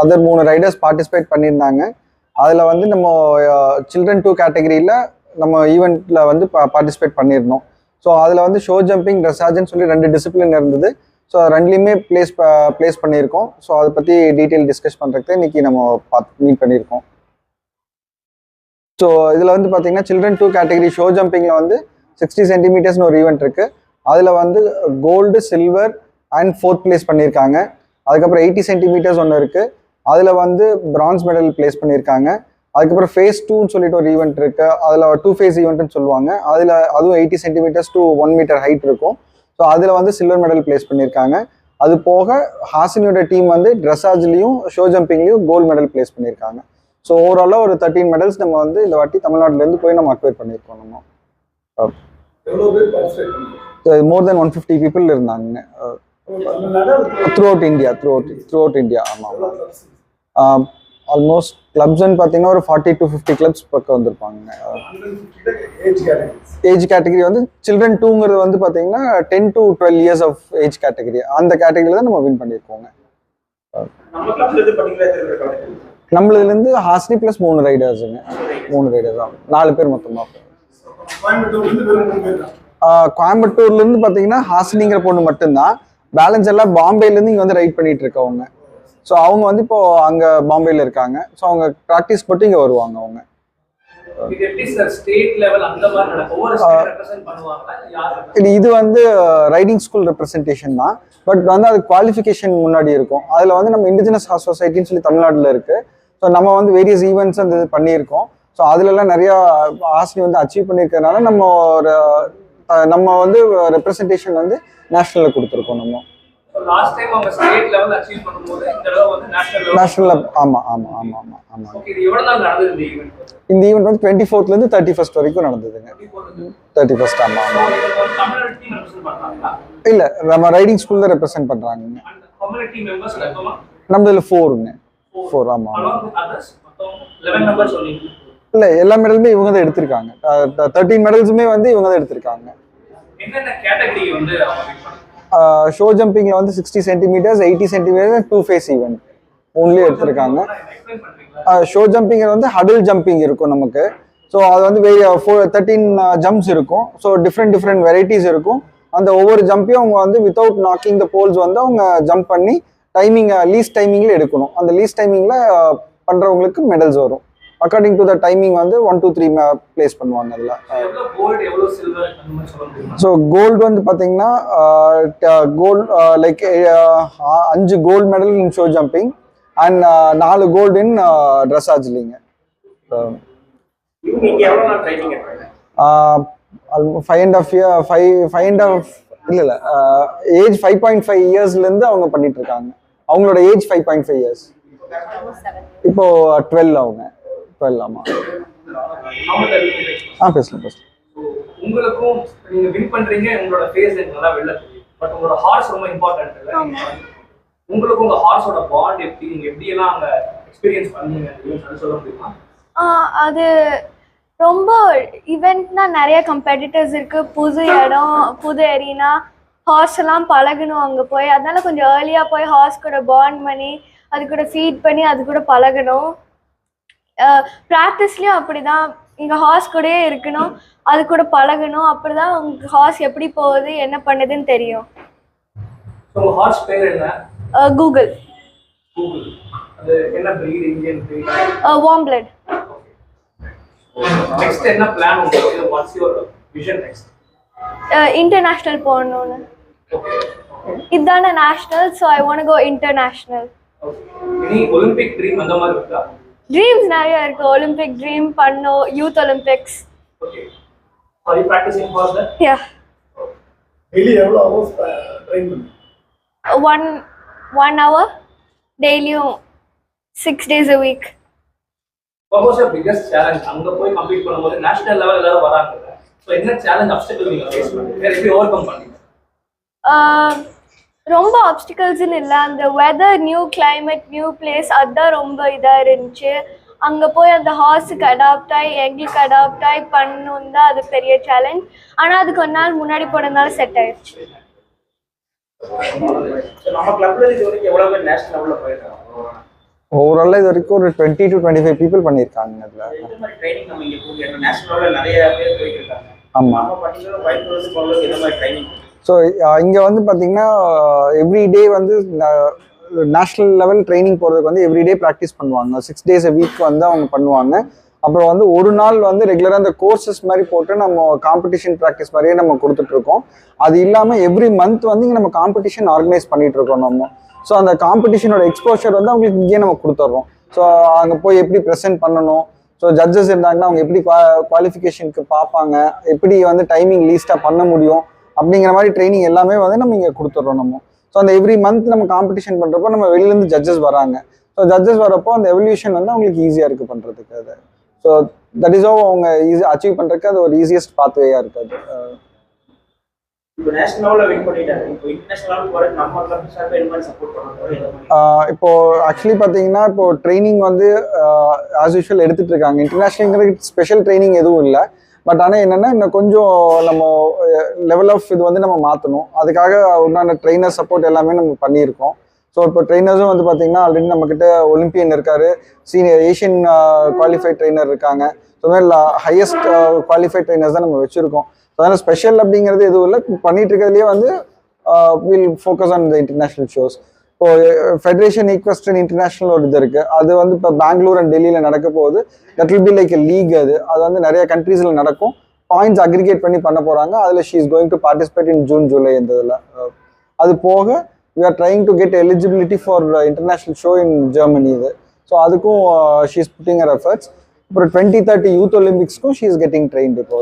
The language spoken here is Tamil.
அதர் மூணு ரைடர்ஸ் பார்ட்டிசிபேட் பண்ணியிருந்தாங்க. அதில் வந்து நம்ம சில்ட்ரன் டூ கேட்டகரியில் நம்ம ஈவெண்ட்டில் வந்து பார்ட்டிசிபேட் பண்ணியிருந்தோம். ஸோ அதில் வந்து ஷோ ஜம்பிங் ட்ரெஸ்ஸாஜன்னு சொல்லி ரெண்டு டிசிப்ளின் இருந்தது. ஸோ ரெண்டுலேயுமே ப்ளேஸ் ப்ளேஸ் பண்ணியிருக்கோம். ஸோ அதை பற்றி டீட்டெயில் டிஸ்கஸ் பண்ணுறதுக்கு இன்னைக்கு நம்ம பார்த்து மீட் பண்ணியிருக்கோம். ஸோ இதில் வந்து பார்த்தீங்கன்னா சில்ட்ரன் டூ கேட்டகரி ஷோ ஜம்பிங்கில் வந்து சிக்ஸ்டி சென்டிமீட்டர்ஸ்னு ஒரு ஈவெண்ட் இருக்குது அதில் வந்து gold silver and fourth place பண்ணியிருக்காங்க. அதுக்கப்புறம் எயிட்டி சென்டிமீட்டர்ஸ் ஒன்று இருக்குது அதில் வந்து பிரான்ஸ் மெடல் பிளேஸ் பண்ணியிருக்காங்க. அதுக்கப்புறம் ஃபேஸ் டூன்னு சொல்லிட்டு ஒரு ஈவெண்ட் இருக்கு. அதில் டூ ஃபேஸ் ஈவெண்ட்னு சொல்லுவாங்க. அதில் அதுவும் eighty centimetres to one metre height இருக்கும். ஸோ அதில் வந்து சில்வர் மெடல் பிளேஸ் பண்ணியிருக்காங்க. அது போக ஹாசினியோட டீம் வந்து ட்ரெஸ்ஸாஜ்லேயும் ஷோ ஜம்பிங்லேயும் கோல்டு மெடல் பிளேஸ் பண்ணியிருக்காங்க. ஸோ ஓவராலாக ஒரு தேர்ட்டீன் மெடல்ஸ் நம்ம வந்து இந்த வாட்டி தமிழ்நாட்டிலேருந்து போய் நம்ம அக்வைர் பண்ணியிருக்கோம் நம்ம? More than one fifty people இருந்தாங்க. Throughout India throughout throughout India ஆமாம்? ஆல்மோஸ்ட் கிளப்ஸ்ன்னு பார்த்தீங்கன்னா ஒரு ஃபார்ட்டி டு ஃபிஃப்டி கிளப்ஸ் பக்கம் வந்திருப்பாங்க. 150 age categories. ஏஜ் கேட்டகரி வந்து சில்ட்ரன் டூங்கிறது வந்து பார்த்தீங்கன்னா ten to twelve years of age category அந்த கேட்டகரியில் தான் நம்ம வின் பண்ணியிருக்கோங்க நம்மளதுலேருந்து ஹாஸ்னி ப்ளஸ் மூணு ரைடர்ஸுங்க மூணு ரைடர்ஸ் தான் நாலு பேர் மொத்தமாக. கோயம்புத்தூர்லேருந்து பார்த்தீங்கன்னா ஹாசினிங்கிற பொண்ணு மட்டும்தான். பேலன்ஸ் எல்லாம் பாம்பேலேருந்து இங்கே வந்து ரைட் பண்ணிட்டு இருக்கவங்க ஸோ அவங்க வந்து இப்போ அங்கே பாம்பேல இருக்காங்க. ஸோ அவங்க ப்ராக்டிஸ் மட்டும் இங்கே வருவாங்க அவங்க. இது இது வந்து ரைடிங் ஸ்கூல் ரெப்ரசன்டேஷன் தான். பட் வந்து அது குவாலிஃபிகேஷன் முன்னாடி இருக்கும். அதில் வந்து நம்ம இண்டிஜினஸ் ஹார்ஸ் சொசைட்டின்னு சொல்லி தமிழ்நாட்டில் இருக்கு. ஸோ நம்ம வந்து வேரியஸ் ஈவெண்ட்ஸ் அந்த இது பண்ணியிருக்கோம். ஸோ அதுலலாம் நிறையா ஆசை வந்து அச்சீவ் பண்ணியிருக்கறனால நம்ம ஒரு நம்ம வந்து ரெப்ரசன்டேஷன் வந்து நேஷ்னலில் கொடுத்துருக்கோம் நம்ம. நேஷனல் ஓகே இது எவ்வளவு நாள் நடந்தது இந்த ஈவெண்ட் வந்து டுவெண்ட்டி ஃபோர்த்லேருந்து தேர்ட்டி ஃபர்ஸ்ட் வரைக்கும் நடந்ததுங்க. தேர்ட்டி ஃபர்ஸ்ட் ரெப்ரசென்ட் பண்றாங்களா? இல்லை நம்ம ரைடிங் ஸ்கூலில் ரெப்ரசென்ட் மொத்தமா நம்மளதுல ஃபோருங்க ஃபோர் ஆமாம் ஆமாம் along with others மொத்தம் 11 மெம்பர்ஸ் சொன்னீங்க இல்லை எல்லா மெடலுமே இவங்க தான் எடுத்திருக்காங்க. தேர்ட்டீன் மெடல்ஸுமே வந்து இவங்க தான் எடுத்திருக்காங்க ஷோ ஜம்பிங்கில் வந்து sixty centimetres eighty centimetre two phase event only எடுத்திருக்காங்க. ஷோ ஜம்பிங் வந்து ஹடில் ஜம்பிங் இருக்கும் நமக்கு. ஸோ அது வந்து வெரி ஃபோர் தேர்ட்டீன் ஜம்ப்ஸ் இருக்கும். ஸோ டிஃப்ரெண்ட் டிஃப்ரெண்ட் வெரைட்டிஸ் இருக்கும். அந்த ஒவ்வொரு ஜம்பையும் அவங்க வந்து வித்தவுட் நாக்கிங் த போல்ஸ் வந்து அவங்க ஜம்ப் பண்ணி டைமிங் லீஸ்ட் டைமிங்கில் எடுக்கணும். அந்த லீஸ்ட் டைமிங்கில் பண்ணுறவங்களுக்கு மெடல்ஸ் வரும். அக்கார்டிங் டு த டைமிங் வந்து ஒன் டூ த்ரீ பிளேஸ் பண்ணுவாங்க அதில். ஸோ கோல்டு வந்து பார்த்தீங்கன்னா கோல்டு லைக் அஞ்சு gold medal in show jumping and நாலு gold in ட்ரெஸ்ஸாஜ்லிங்க five and half year five five and half இல்லை இல்லை ஏஜ் ஃபைவ் பாயிண்ட் ஃபைவ் இயர்ஸ்லேருந்து அவங்க பண்ணிட்டு இருக்காங்க. அவங்களோட age five point five years இப்போ டுவெல் அவங்க. ஆமாம் அவங்க ஆ பேசலாம் பேசலாம். உங்களுக்கும் நீங்க வின் பண்றீங்க உங்களோட ஃபேஸ் நல்லா வெளில தெரியும். பட் உங்களோட ஹார்ஸ் ரொம்ப இம்பார்ட்டன்ட் இல்ல. உங்களுக்கு உங்க ஹார்ஸோட பாண்ட் எப்படி நீங்க எப்படி எல்லாம் அங்க எக்ஸ்பீரியன்ஸ் பண்ணீங்க அது சொல்ல முடியுமா? ஆஹ் அது ரொம்ப ஈவெண்ட்னா நிறைய கம்பெடிட்டர்ஸ் இருக்கு. புது இடம் புது எரினா ஹார்ஸ் எல்லாம் பழகணும் அங்கே போய். அதனால கொஞ்சம் ஏர்லியாக போய் ஹார்ஸ் கூட பாண்ட் பண்ணி அது கூட ஃபீட் பண்ணி அது கூட பழகணும். ப்ராக்டிஸ்லேயும் அப்படிதான். இங்கே ஹார்ஸ் கூடயே இருக்கணும். அது கூட பழகணும். அப்படிதான் உங்களுக்கு ஹார்ஸ் எப்படி போகுது என்ன பண்ணுதுன்னு தெரியும். கூகுள் கூகுள் அது என்ன breed Indian breed warm blood next என்ன பிளான் உங்களுக்கு? What's your vision next international போகணும்னு. இதான national so I want go international இனி ஒலிம்பிக் ட்ரீம் அந்த மாதிரி இருக்கா? ட்ரீம்ஸ் நிறைய இருக்கு. ஒலிம்பிக் ட்ரீம் பண்ணோம் யூத் ஒலிம்பிக்ஸ் யூ எவ்வளவு hours train பண்ணுவீங்க? ஒன் ஒன் ஹவர் டெய்லியும் six days a week What was your biggest challenge? அங்க போய் கம்ப்ளீட் பண்ணும்போது நேஷனல் லெவல் எல்லாரும் வராங்க. ஸோ என்ன சேலஞ்ச் அப்டக்கிள் நீங்க ஃபேஸ் பண்ணீங்க? எப்படி ஓவர் கம் பண்ணீங்க ரொம்ப ஆப்ஸ்டிகல்ஸ்னு இல்லை. அந்த weather new climate new place அதுதான் ரொம்ப இதாக இருந்துச்சு. அங்கே போய் அந்த ஹார்ஸுக்கு அடாப்ட் ஆகி எங்களுக்கு அடாப்ட் ஆகி பண்ணணும் தான் அது பெரிய சேலஞ்ச் ஆனால் அது கொஞ்ச நாள் முன்னாடி போனதுனால செட் ஆயிடுச்சு கிளப்ல இது வரைக்கும் ஓவராலாக இது ஒரு twenty to twenty five people பண்ணியிருக்காங்க இருக்காங்க. ஆமாம் ஸோ uh, இங்கே வந்து பார்த்தீங்கன்னா எவ்ரி uh, டே வந்து நேஷ்னல் லெவல் ட்ரைனிங் போகிறதுக்கு வந்து எவ்ரி டே ப்ராக்டிஸ் பண்ணுவாங்க. சிக்ஸ் டேஸ் எ வீக் வந்து அவங்க பண்ணுவாங்க. அப்புறம் வந்து ஒரு நாள் வந்து ரெகுலராக அந்த கோர்சஸ் மாதிரி போட்டு நம்ம காம்படிஷன் ப்ராக்டிஸ் மாதிரியே நம்ம கொடுத்துட்ருக்கோம். அது இல்லாமல் எவ்ரி மந்த் வந்து இங்கே நம்ம காம்படிஷன் ஆர்கனைஸ் பண்ணிகிட்ருக்கோம் இருக்கோம் நம்ம. ஸோ அந்த காம்படிஷனோட எக்ஸ்போஷர் வந்து அவங்களுக்கு இங்கேயே நம்ம கொடுத்துட்றோம். ஸோ அங்கே போய் எப்படி ப்ரெசென்ட் பண்ணணும்? ஸோ ஜட்ஜஸ் இருந்தாங்கன்னா அவங்க எப்படி குவாலிஃபிகேஷனுக்கு பார்ப்பாங்க? எப்படி வந்து டைமிங் லீஸ்ட்டாக பண்ண முடியும்? அப்படிங்கிற மாதிரி ட்ரைனிங் எல்லாமே வந்து நம்ம இங்கே கொடுத்துட்றோம் நம்ம. ஸோ அந்த எவ்ரி மந்த் நம்ம காம்படிஷன் பண்ணுறப்போ நம்ம வெளியிலேருந்து ஜட்ஜஸ் வராங்க. ஸோ ஜட்ஜஸ் வரப்போ அந்த எவல்யூஷன் வந்து அவங்களுக்கு ஈஸியாக இருக்குது பண்ணுறதுக்கு அது. ஸோ தட் இஸ் ஓ அவங்க ஈஸி அச்சீவ் பண்ணுறதுக்கு அது ஒரு ஈஸியஸ்ட் பாத்வேயாக இருக்குது இப்போ ஆக்சுவலி பார்த்தீங்கன்னா இப்போ ட்ரைனிங் வந்து ஆஸ் யூஷுவல் எடுத்துட்டு இருக்காங்க. இன்டர்நேஷனல் ஸ்பெஷல் ட்ரைனிங் எதுவும் இல்லை. பட் ஆனால் என்னென்னா இன்னும் கொஞ்சம் நம்ம லெவல் ஆஃப் இது வந்து நம்ம மாற்றணும் அதுக்காக உண்டான ட்ரைனர் சப்போர்ட் எல்லாமே நம்ம பண்ணியிருக்கோம். ஸோ இப்போ ட்ரைனர்ஸும் வந்து பார்த்தீங்கன்னா ஆல்ரெடி நம்மக்கிட்ட ஒலிம்பியன் இருக்கார். சீனியர் ஏஷியன் குவாலிஃபைட் ட்ரைனர் இருக்காங்க. ஸோ மாதிரி ஹையஸ்ட் குவாலிஃபைட் ட்ரைனர்ஸ் தான் நம்ம வச்சுருக்கோம். ஸோ அதனால் ஸ்பெஷல் அப்படிங்கிறது எதுவும் இல்லை. பண்ணிட்டு இருக்கிறதுலேயே வந்து will focus on the international shows இப்போ ஃபெடரேஷன் ஈக்வஸ்டன் இன்டர்நேஷனல் ஒரு இது இருக்கு. அது வந்து இப்போ பெங்களூர் அண்ட் டெல்லியில் நடக்க போகுது. That will be like league அது. அது வந்து நிறைய கண்ட்ரீஸில் நடக்கும். பாயிண்ட்ஸ் அக்ரிகேட் பண்ணி பண்ண போகிறாங்க அதில் she is going to participate in June July இந்த இதில். அது போக we are trying to get eligibility for international show in Germany இது. ஸோ அதுக்கும் she is putting her efforts அப்புறம் டுவெண்ட்டி தேர்ட்டி யூத் ஒலிம்பிக்ஸ்க்கும் ஷீ இஸ் கெட்டிங் ட்ரெயின் இப்போ